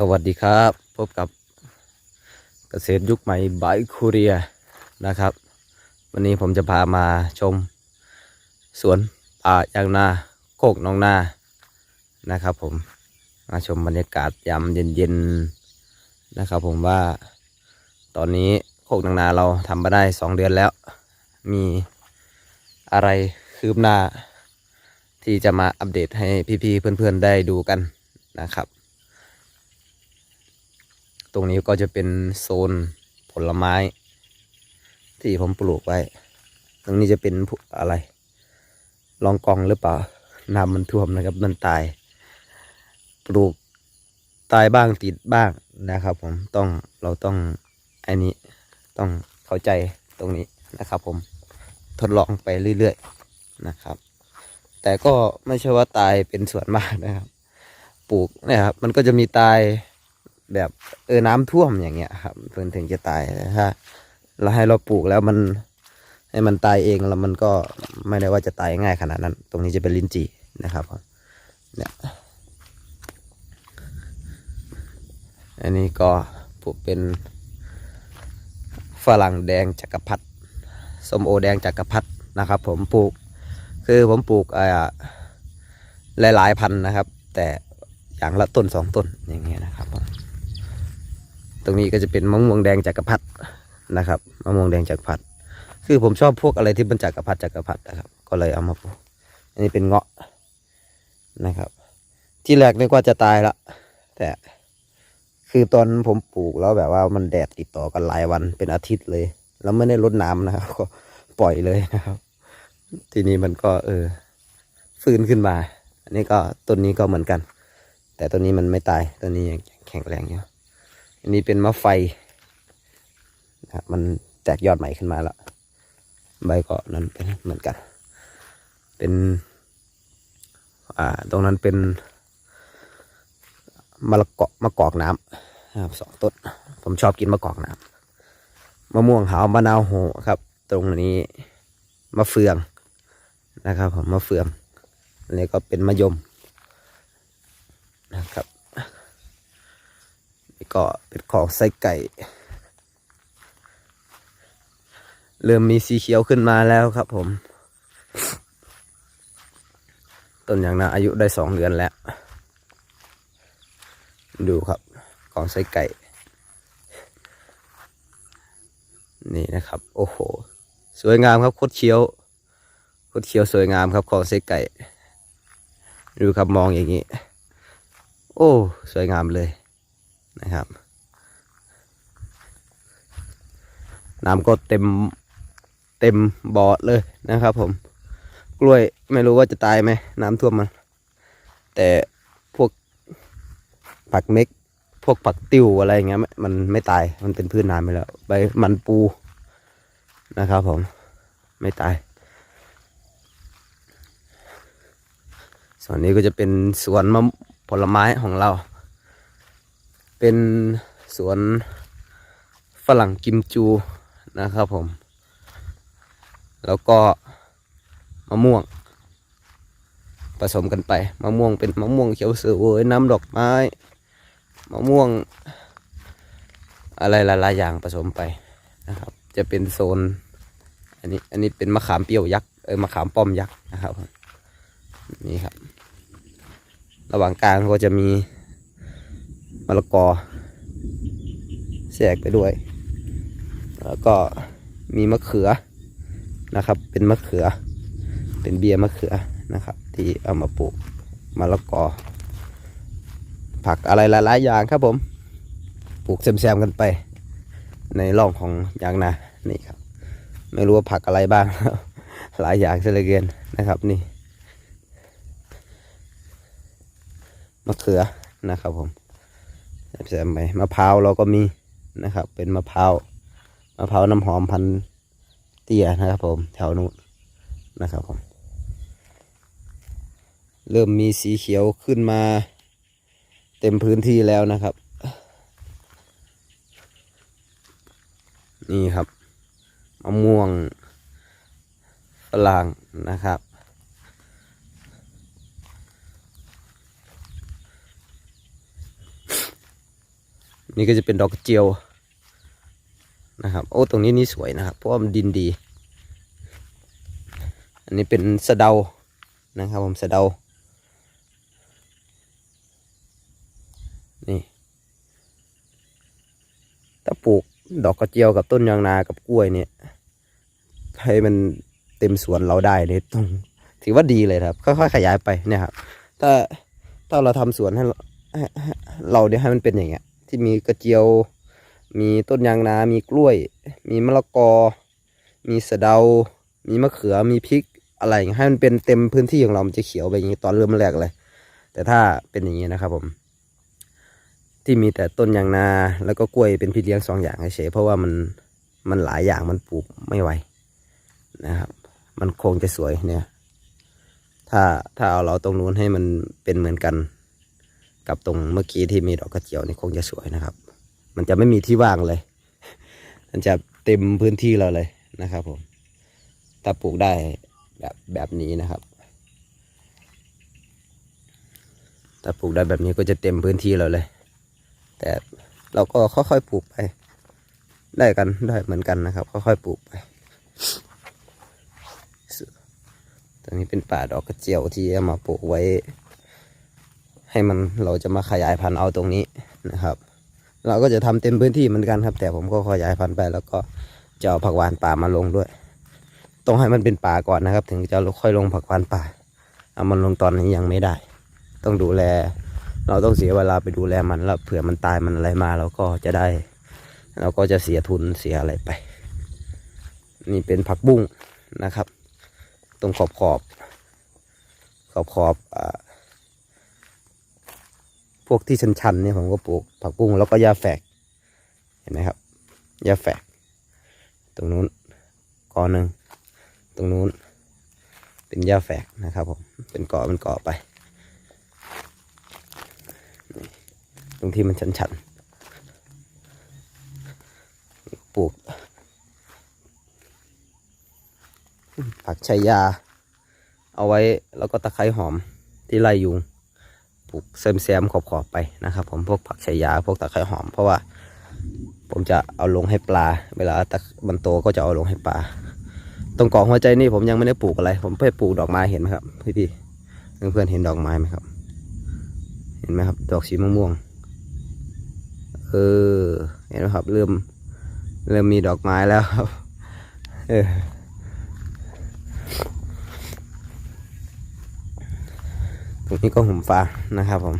สวัสดีครับ พบกับเกษตรยุคใหม่บายคูเรียนะครับ วันนี้ผมจะพามาชม สวนป่ายางนาโคกนองนานะครับ ผมมาชมบรรยากาศยามเย็นๆนะครับ ผมว่าตอนนี้โคกนองนาเราทำมาได้สองเดือนแล้ว มีอะไรคืบหน้า ที่จะมาอัปเดตให้พี่ๆเพื่อนๆได้ดูกันนะครับ รงนี้ก็จะเป็นโซนผลไม้ ที่ผมปลูกไว้ ตรงนี้จะเป็นอะไร ลองกองหรือเปล่า น้ำมันท่วมนะครับ มันตาย ปลูกตายบ้างติดบ้างนะครับ ผมต้องเราต้องไอ้นี้ต้องเข้าใจตรงนี้นะครับ ผมทดลองไปเรื่อยๆนะครับ แต่ก็ไม่ใช่ว่าตายเป็นส่วนมากนะครับ ปลูกเนี่ยครับมันก็จะมีตาย แบบเออน้ำท่วมอย่างเงี้ยครับเพื่อนถึงจะตายถ้าเราให้เราปลูกแล้วมันให้มันตายเองแล้วมันก็ไม่ได้ว่าจะตายง่ายขนาดนั้น ตรงนี้จะเป็นลิ้นจี่นะครับเนี่ยอันนี้ก็ปลูกเป็นฝรั่งแดงจักรพรรดิส้มโอแดงจักรพรรดินะครับ ผมปลูกคือผมปลูกอ่าหลายๆพันนะครับ แต่อย่างละต้นสองต้นอย่างเงี้ยนะครับผม รงนี้ก็จะเป็นมะม่วงแดงจักรพรรดินะครับมะม่วงแดงจักรพรรดิคือผมชอบพวกอะไรที่เป็นจักรพรรดิจักรพรรดินะครับ ก็เลยเอามาปลูกอันนี้เป็นเงาะนะครับ ที่แรกนึกว่าจะตายละแต่คือตอนผมปลูกแล้วแบบว่ามันแดดติดต่อกันหลายวันเป็นอาทิตย์เลย แล้วไม่ได้รดน้ำนะครับ ก็ปล่อยเลยนะครับ ทีนี้มันก็เออฟื้นขึ้นมา อันนี้ก็ต้นนี้ก็เหมือนกัน แต่ต้นนี้มันไม่ตายต้นนี้ยังแข็งแรงอยู่ อันนี้เป็นมะไฟนะครับมันแตกยอดใหม่ขึ้นมาแล้ว ใบก็นั้นเป็นเหมือนกัน เป็นอ่าตรงนั้นเป็นมะละกอมะกอกน้ำนะครับสองต้น ผมชอบกินมะกอกน้ำมะม่วงหาวมะนาวโหครับ ตรงนี้มะเฟืองนะครับผมมะเฟืองอันนี้ก็เป็นมะยมนะครับนี่ ก็เป็นของไส้ไก่ เริ่มมีสีเขียวขึ้นมาแล้วครับผม ต้นยางนาอายุได้สองเดือนแล้ว ดูครับของไส้ไก่ นี่นะครับ โอ้โห สวยงามครับโคตรเขียวโคตรเขียวสวยงามครับของไส้ไก่ ดูครับมองอย่างนี้ โอ้ สวยงามเลย นะครับ น้ำก็เต็มเต็มบ่อเลยนะครับ ผม กล้วยไม่รู้ว่าจะตายไหมน้ำท่วมมัน แต่พวกผักเม็ก พวกผักติ้วอะไรอย่างเงี้ยมันไม่ตายมันเป็นพืชน้ำไปแล้วใบมันปูนะครับ ผมไม่ตาย ส่วนนี้ก็จะเป็นสวนมะผลไม้ของเรา เป็นสวนฝรั่งกิมจูนะครับผม แล้วก็มะม่วง ผสมกันไป มะม่วงเป็นมะม่วงเขียวเสือเวยน้ำดอกไม้ มะม่วง อะไรหลายๆอย่างผสมไปนะครับ จะเป็นโซน อันนี้ อันนี้เป็นมะขามเปรี้ยวยักษ์เออมะขามป้อมยักษ์นะครับ นี่ครับ ระหว่างกลางก็จะมี มะละกอแทรกไปด้วย แล้วก็มีมะเขือนะครับ เป็นมะเขือ เป็นเบียร์มะเขือนะครับ ที่เอามาปลูกมะละกอ ผักอะไรหลายๆอย่างครับผม ปลูกแซมๆกันไป ในร่องของยางนานี่ครับ ไม่รู้ว่าผักอะไรบ้าง หลายอย่างเสียเหลือเกินนะครับนี่มะเขือนะครับผม แซมไปมะพร้าวเราก็มีนะครับ เป็นมะพร้าวมะพร้าวน้ำหอมพันเตี้ยนะครับ ผมแถวนู้นนะครับผมเริ่มมีสีเขียวขึ้นมา เต็มพื้นที่แล้วนะครับ นี่ครับมะม่วงฝรั่งนะครับ นี่ก็จะเป็นดอกกระเจียวนะครับ โอ้ตรงนี้นี่สวยนะครับเพราะว่ามันดินดี อันนี้เป็นสะเดานะครับผมสะเดานี่ถ้าปลูกดอกกระเจียวกับต้นยางนากับกล้วยเนี่ยให้มันเต็มสวนเราได้เนี่ยต้องถือว่าดีเลยครับค่อยๆขยายไปเนี่ยครับถ้าถ้าเราทำสวนให้เราเนี่ยให้มันเป็นอย่างเงี้ย ที่มีกระเจียว มีต้นยางนา มีกล้วย มีมะละกอ มีสะเดา มีมะเขือ มีพริกอะไรอย่างงี้ให้มันเป็นเต็มพื้นที่ของเรา มันจะเขียวไปอย่างงี้ตอนเริ่มแรกเลย แต่ถ้าเป็นอย่างงี้นะครับผม ที่มีแต่ต้นยางนา แล้วก็กล้วยเป็นพี่เลี้ยงสองอย่างเฉยเพราะว่ามันมันหลายอย่างมันปลูกไม่ไหวนะครับ มันคงจะสวยเนี่ย ถ้าถ้าเอาเราตรงนู้นให้มันเป็นเหมือนกัน กับตรงเมื่อกี้ที่มีดอกกระเจียวนี่คงจะสวยนะครับ มันจะไม่มีที่ว่างเลย มันจะเต็มพื้นที่เราเลยนะครับ ผม ถ้าปลูกได้แบบแบบนี้นะครับ ถ้าปลูกได้แบบนี้ก็จะเต็มพื้นที่เราเลย แต่เราก็ค่อยๆปลูกไป ได้กันได้เหมือนกันนะครับ ค่อยๆปลูกไป ตรงนี้เป็นป่าดอกกระเจียวที่เอามาปลูกไว้ ให้มันเราจะมาขยายพันธุ์เอาตรงนี้นะครับ เราก็จะทำเต็มพื้นที่เหมือนกันครับ แต่ผมก็ขยายพันธุ์ไปแล้วก็จะเอาผักหวานป่ามาลงด้วย ต้องให้มันเป็นป่าก่อนนะครับ ถึงจะค่อยลงผักหวานป่าเอามันลงตอนนี้ยังไม่ได้ ต้องดูแล เราต้องเสียเวลาไปดูแลมันแล้วเผื่อมันตายมันอะไรมาเราก็จะได้ เราก็จะเสียทุนเสียอะไรไป นี่เป็นผักบุ้งนะครับ ตรงขอบขอบขอบขอบอ่า พวกที่ชันๆเนี่ยผมก็ปลูกผักบุ้งแล้วก็หญ้าแฝก เห็นไหมครับหญ้าแฝก ตรงนู้นกอหนึ่งตรงนู้น เป็นหญ้าแฝกนะครับผมเป็นเกาะเป็นเกาะไป ตรงที่มันชันๆปลูกผักชายา เอาไว้แล้วก็ตะไคร้หอมที่ไล่ยุง ปลูกเซมๆขอบๆไปนะครับ ผมพวกผักชายาพวกตะไคร้หอม เพราะว่า ผมจะเอาลงให้ปลา เวลาตะมันโตก็จะเอาลงให้ปลาตรงกล่องหัวใจนี่ผมยังไม่ได้ปลูกอะไร ผมเพิ่งปลูกดอกไม้เห็นไหมครับพี่พี่ๆเพื่อนเห็นดอกไม้ไหมครับ เห็นไหมครับ ดอกสีม่วงเออเห็นไหมครับ เริ่มเริ่มมีดอกไม้แล้วครับ เออ ตรงนี้ก็หุ่มฟางนะครับผม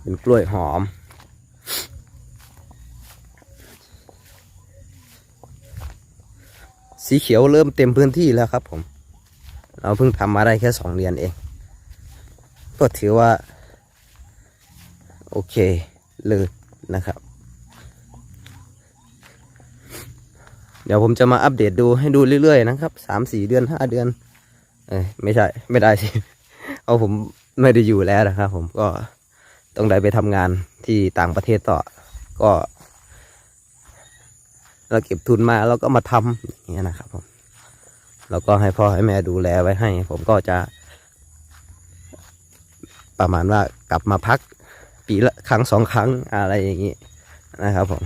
เป็นกล้วยหอม สีเขียวเริ่มเต็มพื้นที่แล้วครับผม เราเพิ่งทำมาได้แค่สองเดือนเอง ก็ถือว่า โอเคเลยนะครับ เดี๋ยวผมจะมาอัปเดตดูให้ดูเรื่อยๆนะครับสามสี่เดือนห้าเดือน เอ้ยไม่ใช่ ไม่ได้สิ เอาผมไม่ได้อยู่แล้วนะครับ ผมก็ต้องได้ไปทำงานที่ต่างประเทศต่อ ก็ เราเก็บทุนมาเราก็มาทำอย่างเงี้ยนะครับ ผม แล้วก็ให้พ่อให้แม่ดูแลไว้ให้ ผมก็จะ ประมาณว่ากลับมาพัก ปีละครั้งสองครั้งอะไรอย่างนี้นะครับ ผม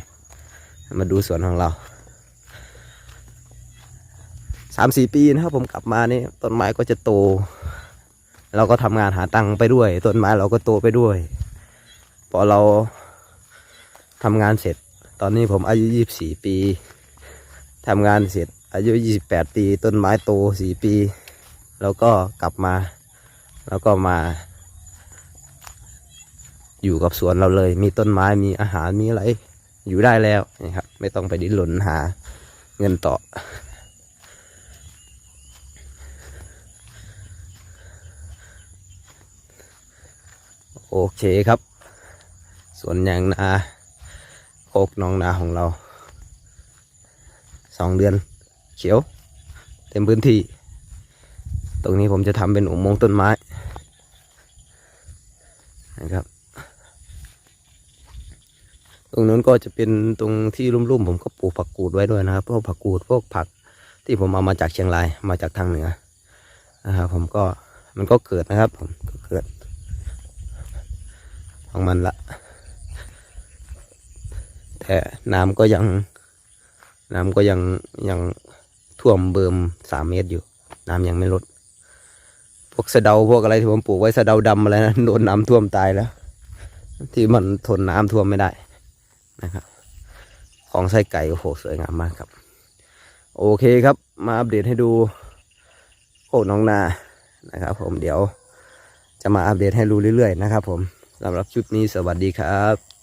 มาดูสวนของเรา สามสี่ปีนะครับผมกลับมานี่ต้นไม้ก็จะโต เราก็ทำงานหาตังค์ไปด้วยต้นไม้เราก็โตไปด้วย พอเราทำงานเสร็จ ตอนนี้ผมอายุยี่สิบสี่ปีทำงานเสร็จ อายุยี่สิบแปดปี ต้นไม้โตสี่ปีแล้วก็กลับมาแล้วก็มา อยู่กับสวนเราเลย มีต้นไม้มีอาหารมีอะไร อยู่ได้แล้วนะครับ ไม่ต้องไปดิ้นรนหาเงินต่อ โอเคครับสวนยางนาโคกหนองนาของเราสองเดือนเขียว เต็มพื้นที่ ตรงนี้ผมจะทำเป็นอุโมงค์ต้นไม้นะครับ ตรงนั้นก็จะเป็นตรงที่ลุ่มๆผมก็ปลูกผักกูดไว้ด้วยนะครับพวกผักกูดพวกผักที่ผมเอามาจากเชียงรายมาจากทางเหนือนะครับผมก็มันก็เกิดนะครับผมก็เของมันละ แต่น้ำก็ยัง น้ำก็ยังยังท่วมเบิ่มสามเมตรอยู่ น้ำยังไม่ลด พวกสะเดาพวกอะไรที่ผมปลูกไว้สะเดาดำอะไรนะโดนน้ำท่วมตายแล้ว ที่มันทนน้ำท่วมไม่ได้นะครับ ของไส้ไก่โอ้โหสวยงามมากครับ โอเคครับ มาอัปเดตให้ดูโอ้น้องนานะครับ ผมเดี๋ยวจะมาอัปเดตให้รู้เรื่อยๆนะครับผม สำหรับชุดนี้สวัสดีครับ